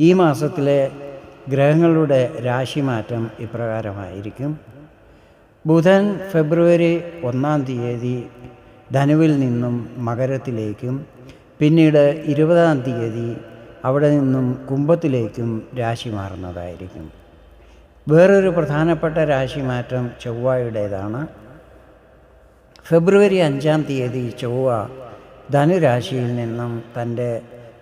ഈ മാസത്തിലെ ഗ്രഹങ്ങളുടെ രാശിമാറ്റം ഇപ്രകാരമായിരിക്കും. ബുധൻ ഫെബ്രുവരി ഒന്നാം തീയതി ധനുവിൽ നിന്നും മകരത്തിലേക്കും പിന്നീട് ഇരുപതാം തീയതി അവിടെ നിന്നും കുംഭത്തിലേക്കും രാശി മാറുന്നതായിരിക്കും. വേറൊരു പ്രധാനപ്പെട്ട രാശിമാറ്റം ചൊവ്വയുടേതാണ്. ഫെബ്രുവരി അഞ്ചാം തീയതി ചൊവ്വ ധനുരാശിയിൽ നിന്നും തന്റെ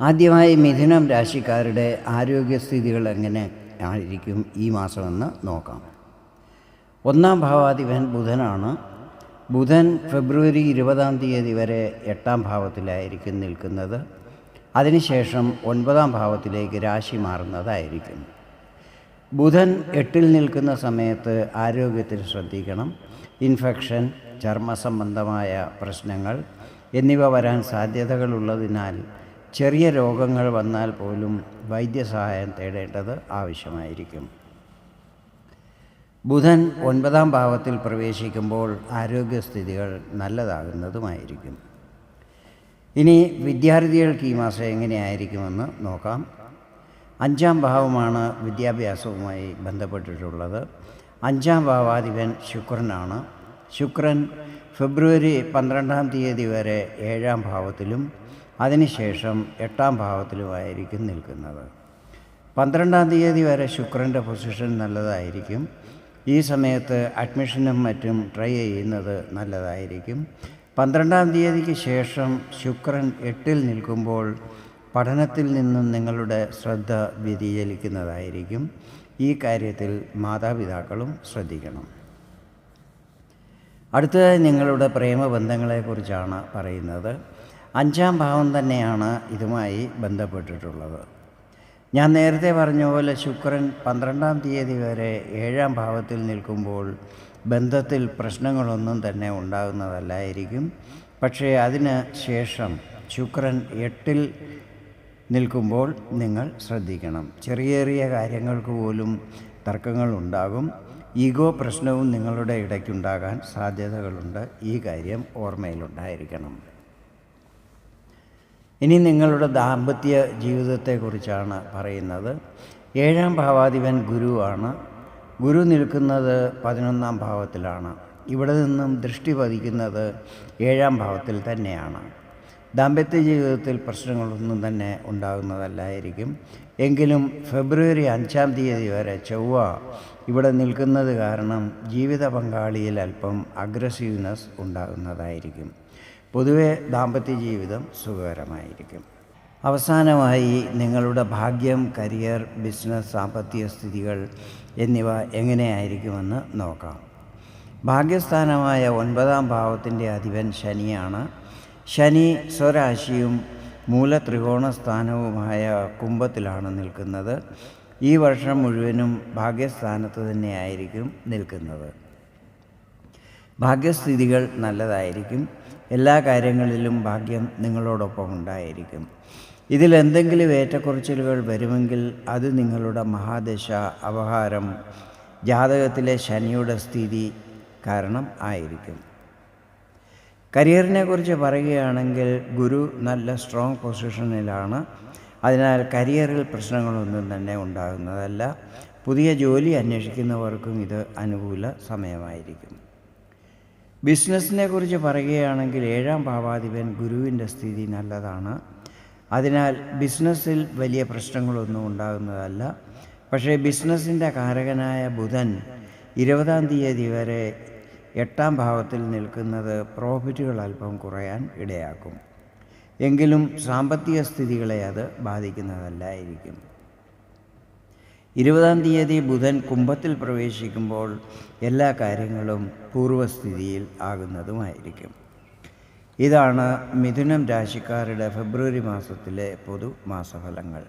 ആദ്യമായി മിഥുനം രാശിക്കാരുടെ ആരോഗ്യസ്ഥിതികൾ എങ്ങനെ ആയിരിക്കും ഈ മാസമെന്ന് നോക്കാം. ഒന്നാം ഭാവാധിപൻ ബുധനാണ്. ബുധൻ ഫെബ്രുവരി ഇരുപതാം തീയതി വരെ എട്ടാം ഭാവത്തിലായിരിക്കും നിൽക്കുന്നത്. അതിനുശേഷം ഒൻപതാം ഭാവത്തിലേക്ക് രാശി മാറുന്നതായിരിക്കും. ബുധൻ എട്ടിൽ നിൽക്കുന്ന സമയത്ത് ആരോഗ്യത്തിൽ ശ്രദ്ധിക്കണം. ഇൻഫെക്ഷൻ ചർമ്മ സംബന്ധമായ പ്രശ്നങ്ങൾ എന്നിവ വരാൻ സാധ്യതകളുള്ളതിനാൽ ചെറിയ രോഗങ്ങൾ വന്നാൽ പോലും വൈദ്യസഹായം തേടേണ്ടത് ആവശ്യമായിരിക്കും. ബുധൻ ഒൻപതാം ഭാവത്തിൽ പ്രവേശിക്കുമ്പോൾ ആരോഗ്യസ്ഥിതികൾ നല്ലതാകുന്നതുമായിരിക്കും. ഇനി വിദ്യാർത്ഥികൾക്ക് ഈ മാസം എങ്ങനെയായിരിക്കുമെന്ന് നോക്കാം. അഞ്ചാം ഭാവമാണ് വിദ്യാഭ്യാസവുമായി ബന്ധപ്പെട്ടിട്ടുള്ളത്. അഞ്ചാം ഭാവാധിപൻ ശുക്രനാണ്. ശുക്രൻ ഫെബ്രുവരി പന്ത്രണ്ടാം തീയതി വരെ ഏഴാം ഭാവത്തിലും അതിനുശേഷം എട്ടാം ഭാവത്തിലുമായിരിക്കും നിൽക്കുന്നത്. പന്ത്രണ്ടാം തീയതി വരെ ശുക്രന്റെ പൊസിഷൻ നല്ലതായിരിക്കും. ഈ സമയത്ത് അഡ്മിഷനും മറ്റും ട്രൈ ചെയ്യുന്നത് നല്ലതായിരിക്കും. പന്ത്രണ്ടാം തീയതിക്ക് ശേഷം ശുക്രൻ എട്ടിൽ നിൽക്കുമ്പോൾ പഠനത്തിൽ നിന്നും നിങ്ങളുടെ ശ്രദ്ധ വ്യതിചലിക്കുന്നതായിരിക്കും. ഈ കാര്യത്തിൽ മാതാപിതാക്കളും ശ്രദ്ധിക്കണം. അടുത്തതായി നിങ്ങളുടെ പ്രേമബന്ധങ്ങളെക്കുറിച്ചാണ് പറയുന്നത്. അഞ്ചാം ഭാവം തന്നെയാണ് ഇതുമായി ബന്ധപ്പെട്ടിട്ടുള്ളത്. ഞാൻ നേരത്തെ പറഞ്ഞ പോലെ ശുക്രൻ പന്ത്രണ്ടാം തീയതി വരെ ഏഴാം ഭാവത്തിൽ നിൽക്കുമ്പോൾ ബന്ധത്തിൽ പ്രശ്നങ്ങളൊന്നും തന്നെ ഉണ്ടാകുന്നതല്ലായിരിക്കും. പക്ഷേ അതിന് ശേഷം ശുക്രൻ എട്ടിൽ നിൽക്കുമ്പോൾ നിങ്ങൾ ശ്രദ്ധിക്കണം. ചെറിയ ചെറിയ കാര്യങ്ങൾക്ക് പോലും തർക്കങ്ങൾ ഉണ്ടാകും. ഈഗോ പ്രശ്നവും നിങ്ങളുടെ ഇടയ്ക്കുണ്ടാകാൻ സാധ്യതകളുണ്ട്. ഈ കാര്യം ഓർമ്മയിലുണ്ടായിരിക്കണം. ഇനി നിങ്ങളുടെ ദാമ്പത്യ ജീവിതത്തെക്കുറിച്ചാണ് പറയുന്നത്. ഏഴാം ഭാവാധിപൻ ഗുരുവാണ് ഗുരു നിൽക്കുന്നത് പതിനൊന്നാം ഭാവത്തിലാണ്. ഇവിടെ നിന്നും ദൃഷ്ടി പതിക്കുന്നത് ഏഴാം ഭാവത്തിൽ തന്നെയാണ്. ദാമ്പത്യ ജീവിതത്തിൽ പ്രശ്നങ്ങളൊന്നും തന്നെ ഉണ്ടാകുന്നതല്ലായിരിക്കും. എങ്കിലും ഫെബ്രുവരി അഞ്ചാം തീയതി വരെ ചൊവ്വ ഇവിടെ നിൽക്കുന്നത് കാരണം ജീവിത പങ്കാളിയിൽ അല്പം അഗ്രസീവ്നെസ് ഉണ്ടാകുന്നതായിരിക്കും. പൊതുവെ ദാമ്പത്യ ജീവിതം സുഖകരമായിരിക്കും. അവസാനമായി നിങ്ങളുടെ ഭാഗ്യം കരിയർ ബിസിനസ് സാമ്പത്തിക സ്ഥിതികൾ എന്നിവ എങ്ങനെയായിരിക്കുമെന്ന് നോക്കാം. ഭാഗ്യസ്ഥാനമായ ഒൻപതാം ഭാവത്തിന്റെ അധിപൻ ശനിയാണ്. ശനി സ്വരാശിയും മൂലത്രികോണ സ്ഥാനവുമായ കുംഭത്തിലാണ് നിൽക്കുന്നത്. ഈ വർഷം മുഴുവനും ഭാഗ്യസ്ഥാനത്ത് തന്നെയായിരിക്കും നിൽക്കുന്നത്. ഭാഗ്യസ്ഥിതികൾ നല്ലതായിരിക്കും. എല്ലാ കാര്യങ്ങളിലും ഭാഗ്യം നിങ്ങളോടൊപ്പം ഉണ്ടായിരിക്കും. ഇതിൽ എന്തെങ്കിലും ഏറ്റക്കുറച്ചിലുകൾ വരുമെങ്കിൽ അത് നിങ്ങളുടെ മഹാദശ അപഹാരം ജാതകത്തിലെ ശനിയുടെ സ്ഥിതി കാരണം ആയിരിക്കും. കരിയറിനെ കുറിച്ച് പറയുകയാണെങ്കിൽ ഗുരു നല്ല സ്ട്രോങ് പൊസിഷനിലാണ് അതിനാൽ കരിയറിൽ പ്രശ്നങ്ങളൊന്നും തന്നെ ഉണ്ടാകുന്നതല്ല. പുതിയ ജോലി അന്വേഷിക്കുന്നവർക്കും ഇത് അനുകൂല സമയമായിരിക്കും. ബിസിനസ്സിനെ കുറിച്ച് പറയുകയാണെങ്കിൽ ഏഴാം ഭാവാധിപൻ ഗുരുവിന്റെ സ്ഥിതി നല്ലതാണ്. അതിനാൽ ബിസിനസ്സിൽ വലിയ പ്രശ്നങ്ങളൊന്നും ഉണ്ടാകുന്നതല്ല. പക്ഷേ ബിസിനസ്സിന്റെ കാരകനായ ബുധൻ ഇരുപതാം തീയതി വരെ എട്ടാം ഭാവത്തിൽ നിൽക്കുന്നത് പ്രോഫിറ്റുകൾ അല്പം കുറയാൻ ഇടയാക്കും. എങ്കിലും സാമ്പത്തിക സ്ഥിതികളെ അത് ബാധിക്കുന്നതല്ലായിരിക്കും. ഇരുപതാം തീയതി ബുധൻ കുംഭത്തിൽ പ്രവേശിക്കുമ്പോൾ എല്ലാ കാര്യങ്ങളും പൂർവസ്ഥിതിയിൽ ആകുന്നതുമായിരിക്കും. ഇതാണ് മിഥുനം രാശിക്കാരുടെ ഫെബ്രുവരി മാസത്തിലെ പൊതു മാസഫലങ്ങൾ.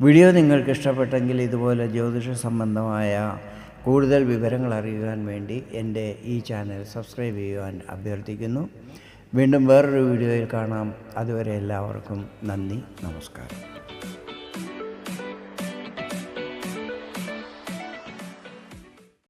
വീഡിയോ നിങ്ങൾക്ക് ഇഷ്ടപ്പെട്ടെങ്കിൽ ഇതുപോലെ ജ്യോതിഷ സംബന്ധമായ കൂടുതൽ വിവരങ്ങൾ അറിയുവാൻ വേണ്ടി എന്റെ ഈ ചാനൽ സബ്സ്ക്രൈബ് ചെയ്യുവാൻ അഭ്യർത്ഥിക്കുന്നു. വീണ്ടും വേറൊരു വീഡിയോയിൽ കാണാം. അതുവരെ എല്ലാവർക്കും നന്ദി നമസ്കാരം.